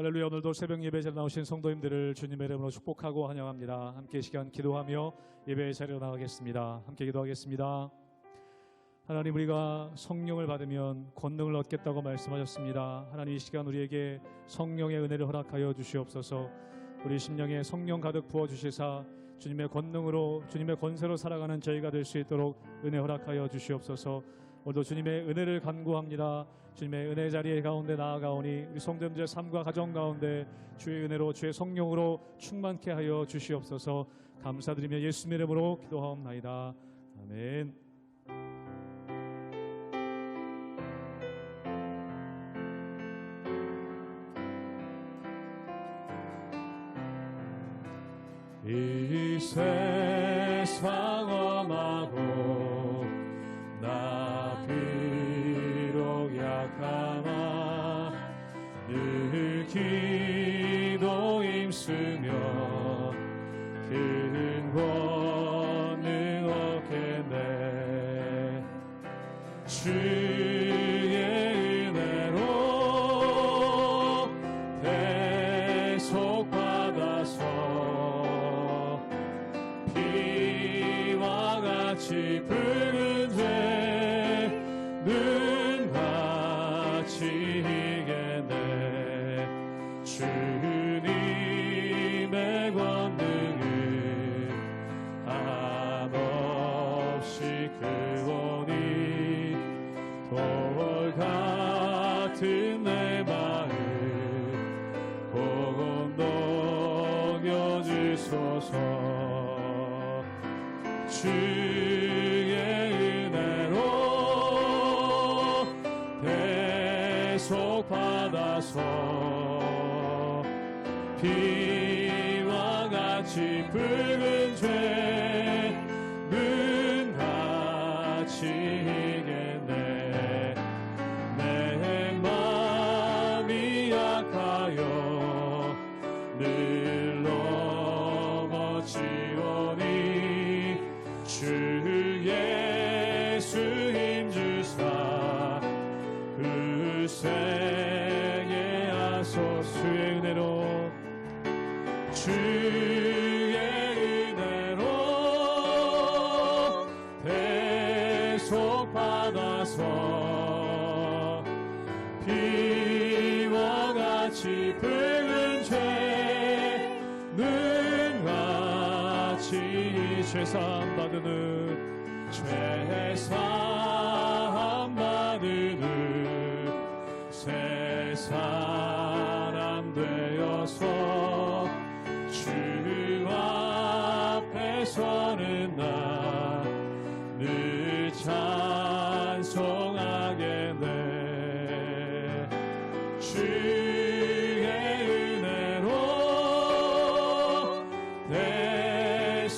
할렐루야 오늘도 새벽 예배 자리에 나오신 성도님들을 주님의 이름으로 축복하고 환영합니다. 함께 이 시간 기도하며 예배 자리로 나가겠습니다. 함께 기도하겠습니다. 하나님 우리가 성령을 받으면 권능을 얻겠다고 말씀하셨습니다. 하나님 이 시간 우리에게 성령의 은혜를 허락하여 주시옵소서. 우리 심령에 성령 가득 부어 주시사 주님의 권능으로 주님의 권세로 살아가는 저희가 될 수 있도록 은혜 허락하여 주시옵소서. 오늘도 주님의 은혜를 간구합니다. 주님의 은혜 자리에 가운데 나아가오니 우리 성도님들의 삶과 가정 가운데 주의 은혜로 주의 성령으로 충만케 하여 주시옵소서. 감사드리며 예수님의 이름으로 기도하옵나이다. 아멘. 이 세상 엄하 주의 은혜로 대속 받아서 피와 같이 붉은 죄는 같이 받아서. 피와 같이 붉은 죄는 같이 죄사함 받으는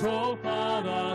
대속 받아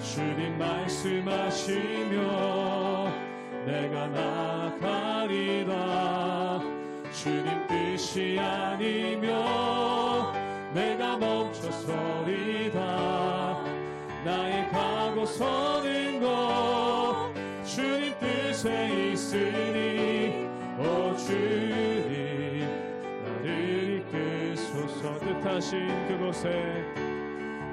주님 말씀하시며 내가 나가리다 주님 뜻이 아니며 내가 멈춰서리다 나의 가고 서는 것 주님 뜻에 있으니 오 주님 나를 이끄소서. 뜻하신 그곳에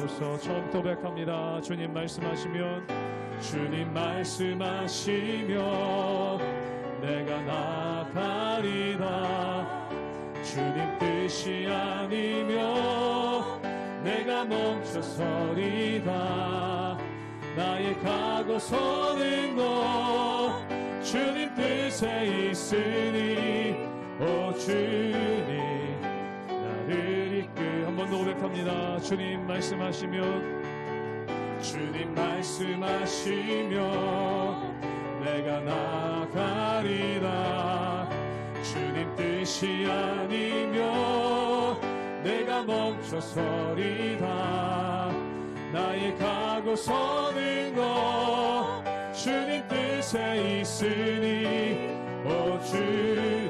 이끄소서 처음부터 백합니다. 주님 말씀하시면 주님 말씀하시면 내가 나가리다 주님 뜻이 아니며 내가 멈춰서리다 나의 가고 서는 것 주님 뜻에 있으니 오 주님 더 고백합니다. 주님 말씀하시면 주님 말씀하시면 내가 나가리라. 주님 뜻이 아니며 내가 멈춰서리다 나의 가고 서는 것 주님 뜻에 있으니 오 주님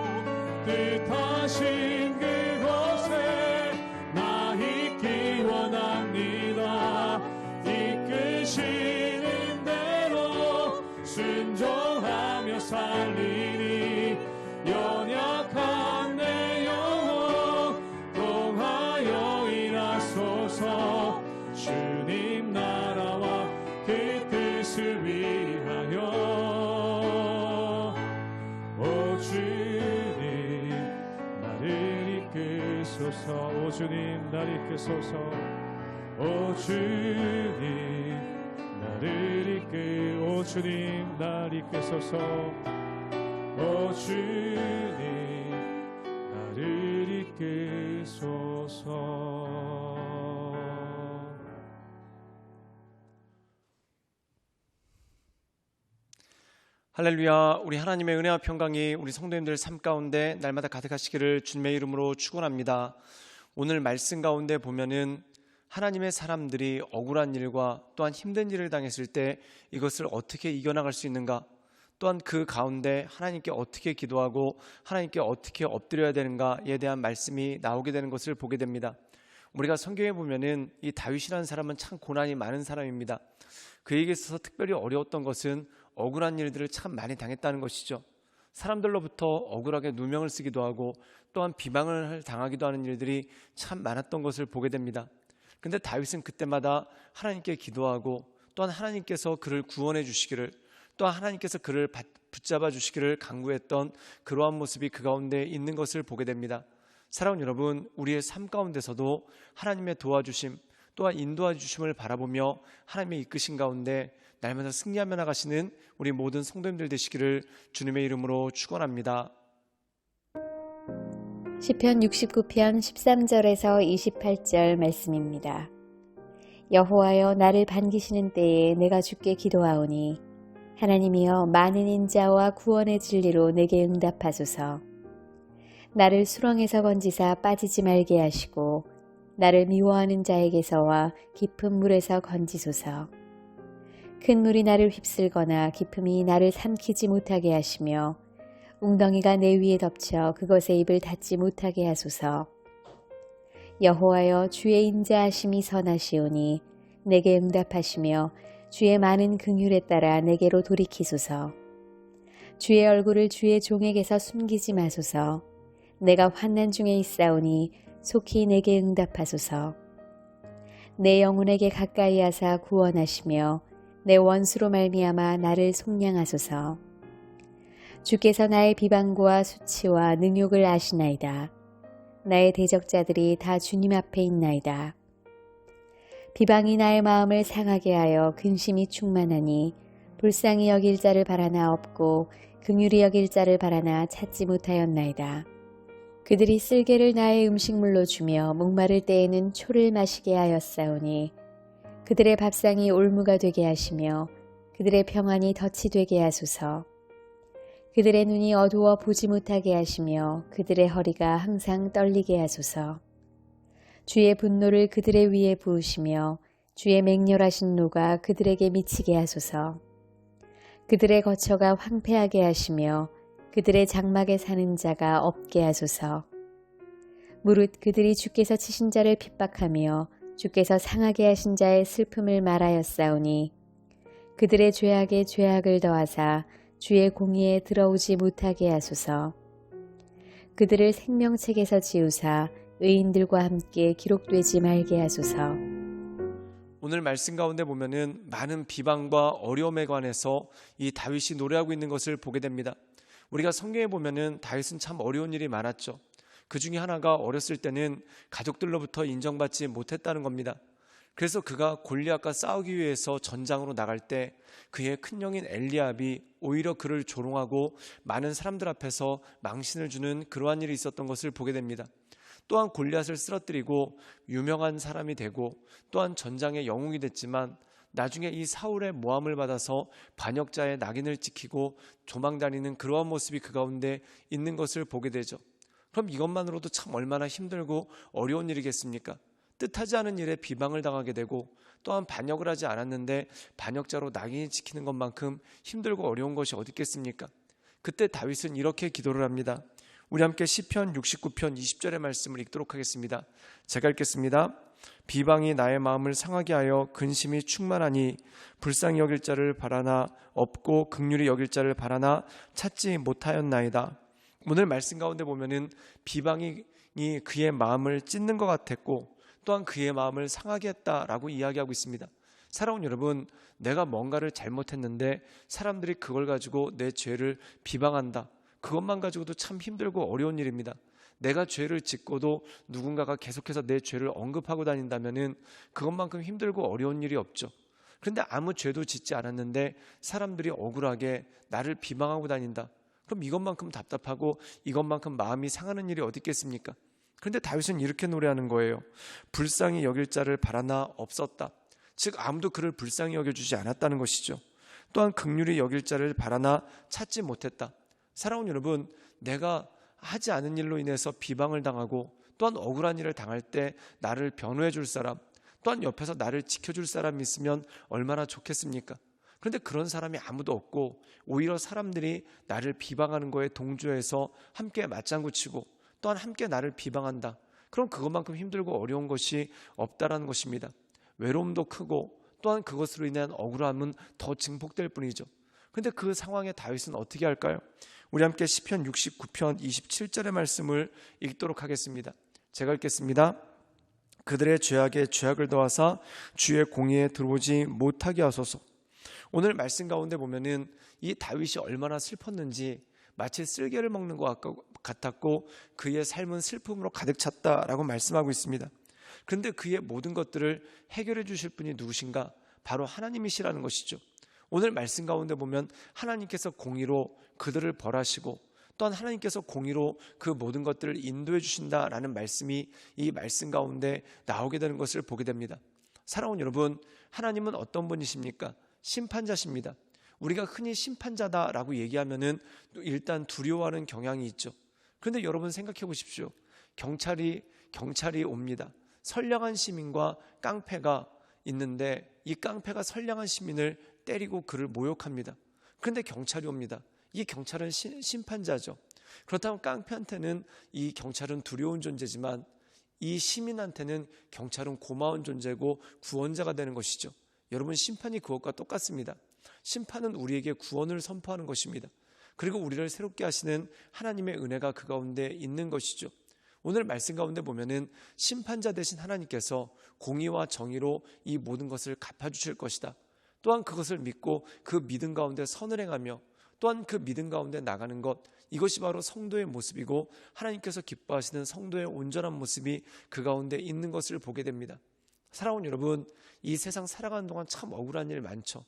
뜻하신 그곳 주님 나를 이끄소서. 오 주님 나를 이끄 오 주님 나를 이끄소서. 오 주님 나를 이끄소서. 할렐루야 우리 하나님의 은혜와 평강이 우리 성도님들 삶 가운데 날마다 가득하시기를 주님의 이름으로 축원합니다. 오늘 말씀 가운데 보면은 하나님의 사람들이 억울한 일과 또한 힘든 일을 당했을 때 이것을 어떻게 이겨나갈 수 있는가 또한 그 가운데 하나님께 어떻게 기도하고 하나님께 어떻게 엎드려야 되는가에 대한 말씀이 나오게 되는 것을 보게 됩니다. 우리가 성경에 보면은 이 다윗이라는 사람은 참 고난이 많은 사람입니다. 그에게 있어서 특별히 어려웠던 것은 억울한 일들을 참 많이 당했다는 것이죠. 사람들로부터 억울하게 누명을 쓰기도 하고 또한 비방을 당하기도 하는 일들이 참 많았던 것을 보게 됩니다. 근데 다윗은 그때마다 하나님께 기도하고 또한 하나님께서 그를 구원해 주시기를 또한 하나님께서 그를 붙잡아 주시기를 간구했던 그러한 모습이 그 가운데 있는 것을 보게 됩니다. 사랑하는 여러분, 우리의 삶 가운데서도 하나님의 도와주심 또한 인도해 주심을 바라보며 하나님의 이끄신 가운데 날마다 승리하며 나가시는 우리 모든 성도님들 되시기를 주님의 이름으로 축원합니다. 시편 69편 13절에서 28절 말씀입니다. 여호와여 나를 반기시는 때에 내가 주께 기도하오니 하나님이여 많은 인자와 구원의 진리로 내게 응답하소서. 나를 수렁에서 건지사 빠지지 말게 하시고 나를 미워하는 자에게서와 깊은 물에서 건지소서. 큰 물이 나를 휩쓸거나 깊음이 나를 삼키지 못하게 하시며 웅덩이가 내 위에 덮쳐 그것에 입을 닫지 못하게 하소서. 여호와여 주의 인자하심이 선하시오니 내게 응답하시며 주의 많은 긍휼에 따라 내게로 돌이키소서. 주의 얼굴을 주의 종에게서 숨기지 마소서. 내가 환난 중에 있사오니 속히 내게 응답하소서. 내 영혼에게 가까이 하사 구원하시며 내 원수로 말미암아 나를 속량하소서. 주께서 나의 비방과 수치와 능욕을 아시나이다. 나의 대적자들이 다 주님 앞에 있나이다. 비방이 나의 마음을 상하게 하여 근심이 충만하니 불쌍히 여길 자를 바라나 없고 긍휼히 여길 자를 바라나 찾지 못하였나이다. 그들이 쓸개를 나의 음식물로 주며 목마를 때에는 초를 마시게 하였사오니 그들의 밥상이 올무가 되게 하시며 그들의 평안이 덫이 되게 하소서. 그들의 눈이 어두워 보지 못하게 하시며 그들의 허리가 항상 떨리게 하소서. 주의 분노를 그들의 위에 부으시며 주의 맹렬하신 노가 그들에게 미치게 하소서. 그들의 거처가 황폐하게 하시며 그들의 장막에 사는 자가 없게 하소서. 무릇 그들이 주께서 치신 자를 핍박하며 주께서 상하게 하신 자의 슬픔을 말하였사오니 그들의 죄악에 죄악을 더하사 주의 공의에 들어오지 못하게 하소서. 그들을 생명책에서 지우사 의인들과 함께 기록되지 말게 하소서. 오늘 말씀 가운데 보면은 많은 비방과 어려움에 관해서 이 다윗이 노래하고 있는 것을 보게 됩니다. 우리가 성경에 보면은 다윗은 참 어려운 일이 많았죠. 그 중에 하나가 어렸을 때는 가족들로부터 인정받지 못했다는 겁니다. 그래서 그가 골리앗과 싸우기 위해서 전장으로 나갈 때 그의 큰 형인 엘리압이 오히려 그를 조롱하고 많은 사람들 앞에서 망신을 주는 그러한 일이 있었던 것을 보게 됩니다. 또한 골리앗을 쓰러뜨리고 유명한 사람이 되고 또한 전장의 영웅이 됐지만 나중에 이 사울의 모함을 받아서 반역자의 낙인을 찍히고 조망 다니는 그러한 모습이 그 가운데 있는 것을 보게 되죠. 그럼 이것만으로도 참 얼마나 힘들고 어려운 일이겠습니까? 뜻하지 않은 일에 비방을 당하게 되고 또한 반역을 하지 않았는데 반역자로 낙인이 찍히는 것만큼 힘들고 어려운 것이 어디 있겠습니까? 그때 다윗은 이렇게 기도를 합니다. 우리 함께 시편 69편 20절의 말씀을 읽도록 하겠습니다. 제가 읽겠습니다. 비방이 나의 마음을 상하게 하여 근심이 충만하니 불쌍히 여길 자를 바라나 없고 극률이 여길 자를 바라나 찾지 못하였나이다. 오늘 말씀 가운데 보면은 비방이 그의 마음을 찢는 것 같았고 또한 그의 마음을 상하게 했다라고 이야기하고 있습니다. 사랑하는 여러분, 내가 뭔가를 잘못했는데 사람들이 그걸 가지고 내 죄를 비방한다. 그것만 가지고도 참 힘들고 어려운 일입니다. 내가 죄를 짓고도 누군가가 계속해서 내 죄를 언급하고 다닌다면은 그것만큼 힘들고 어려운 일이 없죠. 그런데 아무 죄도 짓지 않았는데 사람들이 억울하게 나를 비방하고 다닌다. 그럼 이것만큼 답답하고 이것만큼 마음이 상하는 일이 어디 있겠습니까? 그런데 다윗은 이렇게 노래하는 거예요. 불쌍히 여길 자를 바라나 없었다. 즉 아무도 그를 불쌍히 여겨주지 않았다는 것이죠. 또한 극률이 여길 자를 바라나 찾지 못했다. 사랑하는 여러분, 내가 하지 않은 일로 인해서 비방을 당하고 또한 억울한 일을 당할 때 나를 변호해 줄 사람, 또한 옆에서 나를 지켜줄 사람이 있으면 얼마나 좋겠습니까? 그런데 그런 사람이 아무도 없고 오히려 사람들이 나를 비방하는 거에 동조해서 함께 맞장구 치고 또한 함께 나를 비방한다. 그럼 그것만큼 힘들고 어려운 것이 없다라는 것입니다. 외로움도 크고 또한 그것으로 인한 억울함은 더 증폭될 뿐이죠. 근데 그 상황에 다윗은 어떻게 할까요? 우리 함께 시편 69편 27절의 말씀을 읽도록 하겠습니다. 제가 읽겠습니다. 그들의 죄악에 죄악을 더하사 주의 공의에 들어오지 못하게 하소서. 오늘 말씀 가운데 보면은 이 다윗이 얼마나 슬펐는지 마치 쓸개를 먹는 것 같았고 그의 삶은 슬픔으로 가득 찼다라고 말씀하고 있습니다. 그런데 그의 모든 것들을 해결해 주실 분이 누구신가? 바로 하나님이시라는 것이죠. 오늘 말씀 가운데 보면 하나님께서 공의로 그들을 벌하시고 또한 하나님께서 공의로 그 모든 것들을 인도해 주신다라는 말씀이 이 말씀 가운데 나오게 되는 것을 보게 됩니다. 사랑하는 여러분, 하나님은 어떤 분이십니까? 심판자십니다. 우리가 흔히 심판자다라고 얘기하면은 일단 두려워하는 경향이 있죠. 그런데 여러분 생각해 보십시오. 경찰이 경찰이 옵니다. 선량한 시민과 깡패가 있는데 이 깡패가 선량한 시민을 때리고 그를 모욕합니다. 그런데 경찰이 옵니다. 이 경찰은 시, 심판자죠. 그렇다면 깡패한테는 이 경찰은 두려운 존재지만 이 시민한테는 경찰은 고마운 존재고 구원자가 되는 것이죠. 여러분 심판이 그것과 똑같습니다. 심판은 우리에게 구원을 선포하는 것입니다. 그리고 우리를 새롭게 하시는 하나님의 은혜가 그 가운데 있는 것이죠. 오늘 말씀 가운데 보면은 심판자 되신 하나님께서 공의와 정의로 이 모든 것을 갚아주실 것이다. 또한 그것을 믿고 그 믿음 가운데 선을 행하며 또한 그 믿음 가운데 나가는 것 이것이 바로 성도의 모습이고 하나님께서 기뻐하시는 성도의 온전한 모습이 그 가운데 있는 것을 보게 됩니다. 사랑하는 여러분, 이 세상 살아가는 동안 참 억울한 일 많죠.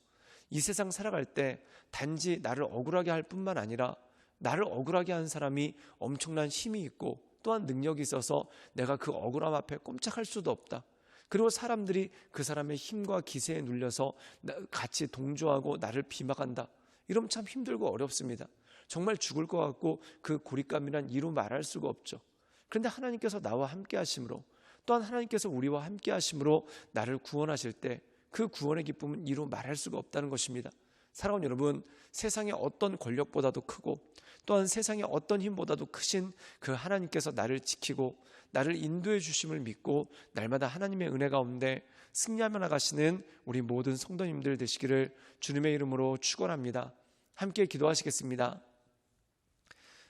이 세상 살아갈 때 단지 나를 억울하게 할 뿐만 아니라 나를 억울하게 한 사람이 엄청난 힘이 있고 또한 능력이 있어서 내가 그 억울함 앞에 꼼짝할 수도 없다. 그리고 사람들이 그 사람의 힘과 기세에 눌려서 나- 같이 동조하고 나를 비막한다. 이러면 참 힘들고 어렵습니다. 정말 죽을 것 같고 그 고립감이란 이루 말할 수가 없죠. 그런데 하나님께서 나와 함께 하심으로 또한 하나님께서 우리와 함께 하심으로 나를 구원하실 때 그 구원의 기쁨은 이루 말할 수가 없다는 것입니다. 사랑하는 여러분, 세상의 어떤 권력보다도 크고 또한 세상의 어떤 힘보다도 크신 그 하나님께서 나를 지키고 나를 인도해 주심을 믿고 날마다 하나님의 은혜 가운데 승리하며 나가시는 우리 모든 성도님들 되시기를 주님의 이름으로 축원합니다. 함께 기도하시겠습니다.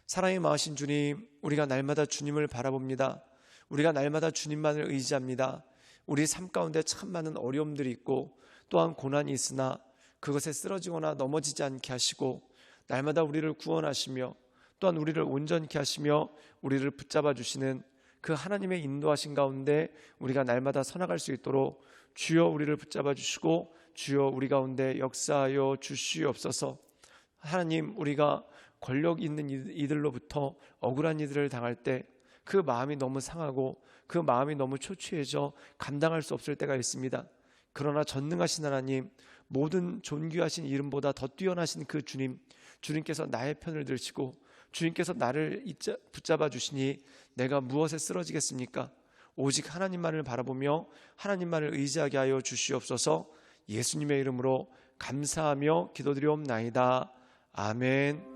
사랑의 마하신 주님, 우리가 날마다 주님을 바라봅니다. 우리가 날마다 주님만을 의지합니다. 우리 삶 가운데 참 많은 어려움들이 있고 또한 고난이 있으나 그것에 쓰러지거나 넘어지지 않게 하시고 날마다 우리를 구원하시며 또한 우리를 온전케 하시며 우리를 붙잡아 주시는 그 하나님의 인도하신 가운데 우리가 날마다 서나갈 수 있도록 주여 우리를 붙잡아 주시고 주여 우리 가운데 역사하여 주시옵소서. 하나님 우리가 권력 있는 이- 이들로부터 억울한 이들을 당할 때 그 마음이 너무 상하고 그 마음이 너무 초췌해져 감당할 수 없을 때가 있습니다. 그러나 전능하신 하나님 모든 존귀하신 이름보다 더 뛰어나신 그 주님 주님께서 나의 편을 들시고 주님께서 나를 붙잡아 주시니 내가 무엇에 쓰러지겠습니까? 오직 하나님만을 바라보며 하나님만을 의지하게 하여 주시옵소서 예수님의 이름으로 감사하며 기도드리옵나이다. 아멘.